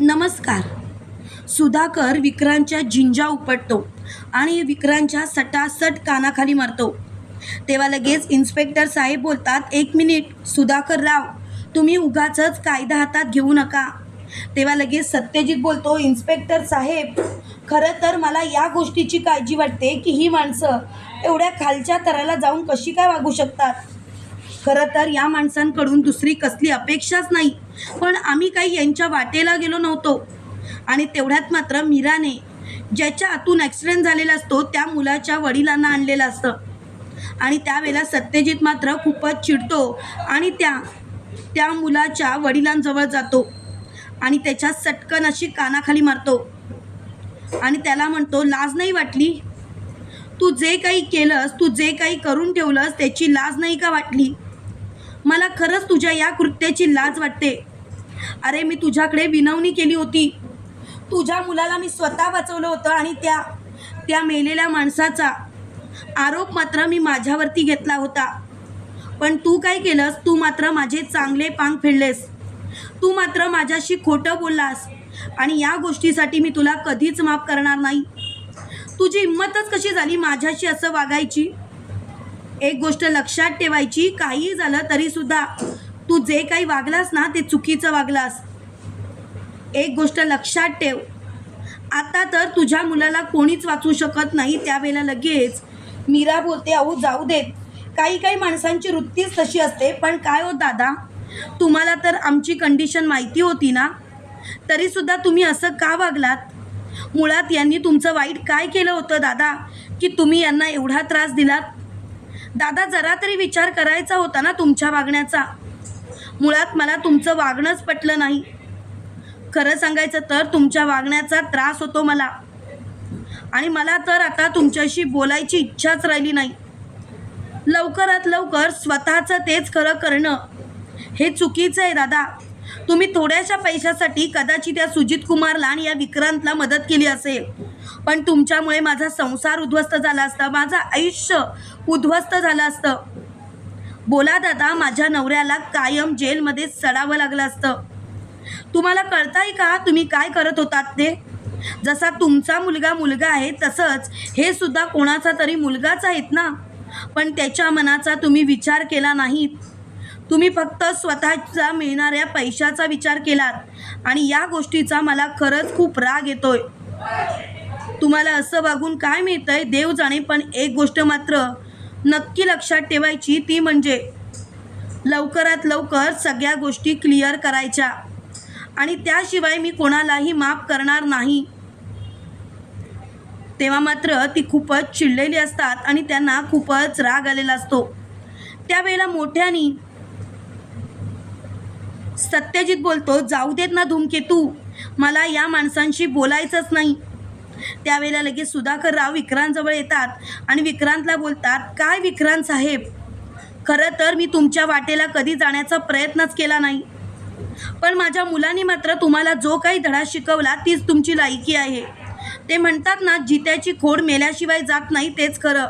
नमस्कार. सुधाकर विक्रांतच्या झिंजा उपटतो आणि विक्रांतच्या सटासट कानाखाली मारतो. तेव्हा लगेच इन्स्पेक्टर साहेब बोलतात एक मिनिट सुधाकर राव तुम्ही उगाचच कायदा हातात घेऊ नका. तेव्हा लगेच सत्यजित बोलतो इन्स्पेक्टर साहेब खरं तर मला या गोष्टीची काळजी वाटते की ही माणसं एवढ्या खालच्या तराला जाऊन कशी काय वागू शकतात? खरं तर या माणसांकडून दुसरी कसली अपेक्षाच नाही. पण आम्ही काही यांच्या वाटेला गेलो नव्हतो. आणि तेवढ्यात मात्र मीराने ज्याच्या आतून ॲक्सिडेंट झालेला असतो त्या मुलाच्या वडिलांना आणलेलं असतं. आणि त्यावेळेला सत्यजित मात्र खूपच चिडतो आणि त्या त्या मुलाच्या वडिलांजवळ जातो. आणि त्याच्या सटकन अशी कानाखाली मारतो. आणि त्याला म्हणतो लाज नाही वाटली? तू जे काही केलंस तू जे काही करून ठेवलंस त्याची लाज नाही का वाटली? मला खरंच तुझ्या या कृत्याची लाज वाटते. अरे मी तुझ्याकडे विनवणी केली होती. तुझ्या मुलाला मी स्वतः वाचवलं होतं आणि त्या त्या मेलेल्या माणसाचा आरोप मात्र मी माझ्यावरती घेतला होता. पण तू काय केलंस? तू मात्र माझे चांगले पांग फेडलेस. तू मात्र माझ्याशी खोटं बोललास आणि या गोष्टीसाठी मी तुला कधीच माफ करणार नाही. तुझी हिंमतच कशी झाली माझ्याशी असं वागायची? एक गोष्ट लक्षात ठेवायची काही झालं तरीसुद्धा तू जे काही वागलास ना ते चुकीचं वागलास. एक गोष्ट लक्षात ठेव. आता तर तुझ्या मुलाला कोणीच वाचू शकत नाही त्यावेळेला लगेच मीरा बोलते अहो जाऊ देत. काही काही माणसांची वृत्तीच तशी असते पण काय हो दादा? तुम्हाला तर आमची कंडिशन माहिती होती ना? तरीसुद्धा तुम्ही असं का वागलात? मुळात यांनी तुमचं वाईट काय केलं होतं दादा की तुम्ही यांना एवढा त्रास दिलात? दादा जरा तरी विचार करायचा होता ना तुमच्या वागण्याचा. मुळात मला तुमचं वागणंच पटलं नाही. खरं सांगायचं तर तुमच्या वागण्याचा त्रास होतो मला. आणि मला तर आता तुमच्याशी बोलायची इच्छाच राहिली नाही. लवकरात लवकर स्वतःचं तेच खरं करणं हे चुकीचं आहे दादा. तुम्ही थोड्याशा पैशासाठी कदाचित या सुजित कुमारला आणि या विक्रांतला मदत केली असेल. पण तुमच्यामुळे माझा संसार उद्ध्वस्त झाला असता माझं आयुष्य उद्ध्वस्त झालं असतं. बोला दादा माझ्या नवऱ्याला कायम जेलमध्ये सडावं लागलं असतं. तुम्हाला कळताय का तुम्ही काय करत होतात ते? जसा तुमचा मुलगा मुलगा आहे तसंच हे सुद्धा कोणाचा तरी मुलगाच आहेत ना? पण त्याच्या मनाचा तुम्ही विचार केला नाहीत. तुम्ही फक्त स्वतःचा मिळणाऱ्या पैशाचा विचार केलात आणि या गोष्टीचा मला खरंच खूप राग येतोय. तुम्हाला असं वागून काय मिळतंय? देव जाणे पण एक गोष्ट मात्र नक्की लक्षात ठेवायची ती म्हणजे लवकरात लवकर सगळ्या गोष्टी क्लिअर करायच्या. आणि त्याशिवाय मी कोणालाही माफ करणार नाही. तेव्हा मात्र ती खूपच चिडलेली असतात आणि त्यांना खूपच राग आलेला असतो. त्यावेळेला मोठ्यानी सत्यजित बोलतो जाऊ देत ना धूमकेतू. मला या माणसांशी बोलायचंच नाही. त्यावेळेला लगेच सुधाकर राव विक्रांतजवळ येतात आणि विक्रांतला बोलतात काय विक्रांत साहेब? खरं तर मी तुमच्या वाटेला कधी जाण्याचा प्रयत्नच केला नाही. पण माझ्या मुलांनी मात्र तुम्हाला जो काही धडा शिकवला तीच तुमची लायकी आहे. ते म्हणतात ना जित्याची खोड मेल्याशिवाय जात नाही तेच खरं.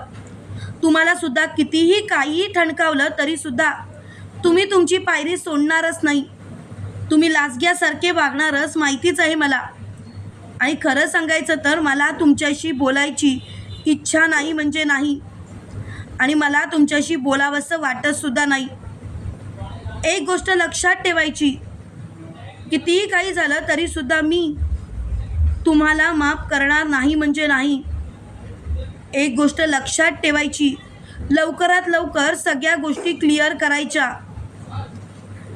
तुम्हाला सुद्धा कितीही काहीही ठणकावलं तरीसुद्धा तुम्ही तुमची पायरी सोडणारच नाही. तुम्ही लाजग्यासारखे वागणारच माहितीच आहे मला. आणि खरं सांगायचं तर मला तुमच्याशी बोलायची इच्छा नाही म्हणजे नाही. आणि मला तुमच्याशी बोलावंसं वाटतसुद्धा नाही. एक गोष्ट लक्षात ठेवायची. कितीही काही झालं तरीसुद्धा मी तुम्हाला माफ करणार नाही म्हणजे नाही. एक गोष्ट लक्षात ठेवायची. लवकरात लवकर सगळ्या गोष्टी क्लिअर करायच्या.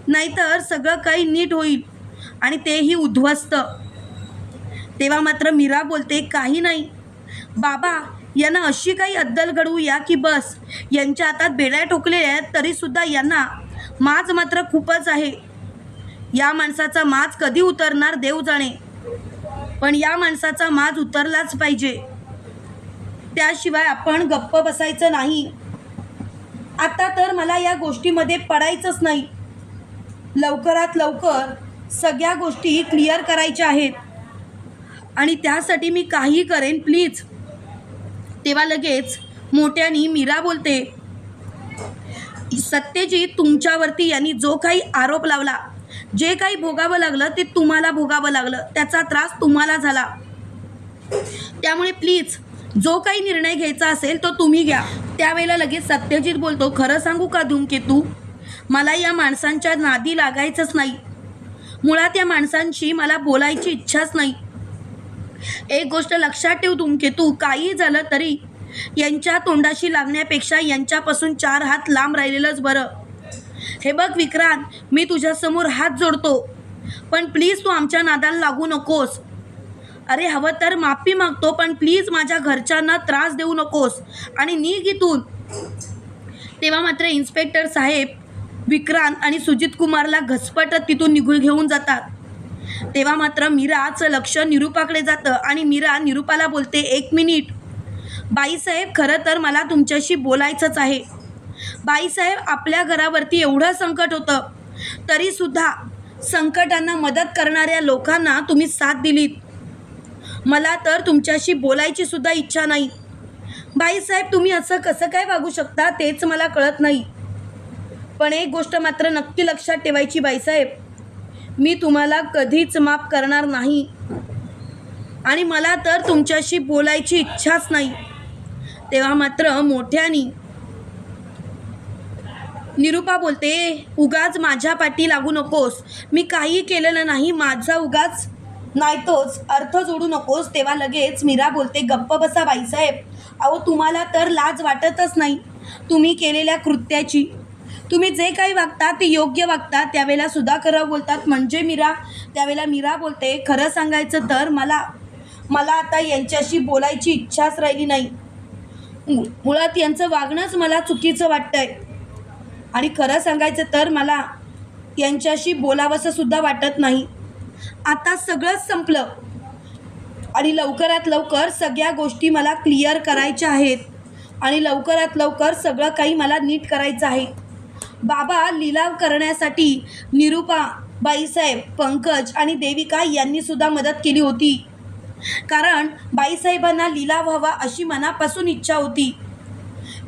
नाहीतर सगळं काही नीट होईल आणि तेही उद्ध्वस्त. तेव्हा मात्र मीरा बोलते काही नाही. बाबा यांना अशी काही अद्दल घडवू या की बस? यांच्या हातात बेड्या ठोकलेल्या आहेत तरीसुद्धा यांना माज मात्र खूपच आहे. या माणसाचा माज कधी उतरणार देव जाणे पण या माणसाचा माज उतरलाच पाहिजे. त्याशिवाय आपण गप्प बसायचं नाही. आता तर मला या गोष्टीमध्ये पडायचंच नाही. लवकरात लवकर सगळ्या गोष्टी क्लिअर करायच्या आहेत. आणि त्यासाठी मी काही करेन प्लीज तेव्हा लगेच मोठ्यानी मीरा बोलते सत्यजी तुमच्यावरती यांनी जो काही आरोप लावला जे काही भोगावं लागलं ते तुम्हाला भोगावं लागलं. त्याचा त्रास तुम्हाला झाला. त्यामुळे प्लीज जो काही निर्णय घ्यायचा असेल तो तुम्ही घ्या. त्यावेळेला लगेच सत्यजित बोलतो खरं सांगू का धूमकेतू मला या माणसांच्या नादी लागायचंच नाही. मुळात या माणसांशी मला बोलायची इच्छाच नाही. एक गोष्ट लक्षात ठेव धूमकेतू काही झालं तरी यांच्या तोंडाशी लागण्यापेक्षा यांच्यापासून चार हात लांब राहिलेलंच बरं. हे बघ विक्रांत मी तुझ्यासमोर हात जोडतो पण प्लीज तू आमच्या नादाला लागू नकोस. अरे हवं तर माफी मागतो पण प्लीज माझ्या घरच्यांना त्रास देऊ नकोस. आणि निघ इथून. तेव्हा मात्र इन्स्पेक्टर साहेब विक्रांत आणि सुजित कुमारला घसपटत तिथून निघून घेऊन जातात. तेव्हा मात्र मीराचं लक्ष निरूपाकडे जातं आणि मीरा निरूपाला बोलते एक मिनिट. बाईसाहेब खरं तर मला तुमच्याशी बोलायचंच आहे. बाईसाहेब आपल्या घरावरती एवढं संकट होतं. तरीसुद्धा संकटांना मदत करणाऱ्या लोकांना तुम्ही साथ दिलीत. मला तर तुमच्याशी बोलायची सुद्धा इच्छा नाही. बाईसाहेब तुम्ही असं कसं काय वागू शकता तेच मला कळत नाही. पण एक गोष्ट मात्र नक्की लक्षात ठेवायची बाईसाहेब मी तुम्हाला कधीच माफ करणार नाही. आणि मला तर तुमच्याशी बोलायची इच्छाच नाही. तेव्हा मात्र मोठ्यानी निरूपा बोलते उगाच माझ्या पाठी लागू नकोस. मी काही केलेलं नाही माझा उगाच नाही तोच. अर्थ जोडू नकोस. तेव्हा लगेच मीरा बोलते गप्प बसा बाईसाहेब. अहो तुम्हाला तर लाज वाटतच नाही. तुम्ही केलेल्या कृत्याची तुम्ही जे काही वागता ते योग्य वागता त्यावेळेला सुधाकरराव बोलतात म्हणजे मीरा? त्यावेळेला मीरा बोलते खरं सांगायचं तर मला मला आता यांच्याशी बोलायची इच्छाच राहिली नाही. मुळात यांचं वागणंच मला चुकीचं वाटतंय. आणि खरं सांगायचं तर मला यांच्याशी बोलावंसंसुद्धा वाटत नाही. आता सगळंच संपलं. आणि लवकरात लवकर सगळ्या गोष्टी मला क्लिअर करायच्या आहेत. आणि लवकरात लवकर सगळं काही मला नीट करायचं आहे. बाबा लिलाव करण्यासाठी निरूपा बाईसाहेब पंकज आणि देविका यांनी सुद्धा मदत केली होती. कारण बाईसाहेबांना लिलाव व्हावा अशी मनापासून इच्छा होती.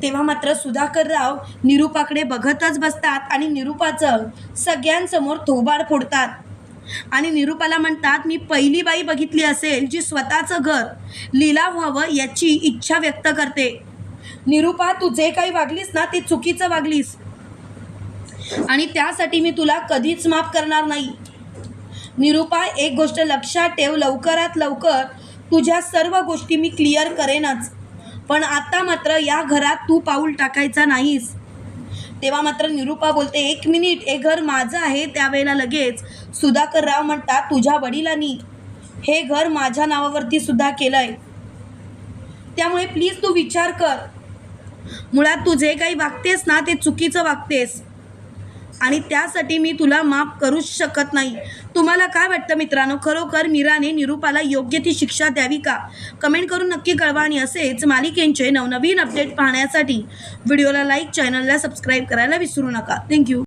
तेव्हा मात्र सुधाकरराव निरूपाकडे बघतच बसतात आणि निरूपाचं सगळ्यांसमोर थोबाड फोडतात. आणि निरूपाला म्हणतात मी पहिली बाई बघितली असेल जी स्वतःचं घर लिलाव व्हावं याची इच्छा व्यक्त करते. निरूपा तू जे काही वागलीस ना ते चुकीचं वागलीस. आणि त्यासाठी मी तुला कधीच माफ करणार नाही. निरुपा एक गोष्ट लक्षात ठेव लवकरात लवकर तुझ्या सर्व गोष्टी मी क्लिअर करेनच. पण आता मात्र या घरात तू पाऊल टाकायचा नाहीस. तेव्हा मात्र निरुपा बोलते एक मिनिट हे घर माझं आहे. त्यावेळेला लगेच सुधाकर राव म्हणतात तुझ्या वडिलांनी हे घर माझ्या नावावरती सुद्धा केलं आहे त्यामुळे प्लीज तू विचार कर. मुळात तू जे काही वागतेस ना ते चुकीचं वागतेस. आणि त्यासाठी मी तुला माफ करूच शकत नाही. तुम्हाला काय वाटतं मित्रांनो? खरोखर मीराने निरूपाला योग्य ती शिक्षा द्यावी का? कमेंट करून नक्की कळवा आणि असेच मालिकेंचे नवनवीन अपडेट पाहण्यासाठी व्हिडिओला लाईक चॅनलला सबस्क्राईब करायला विसरू नका. थँक्यू.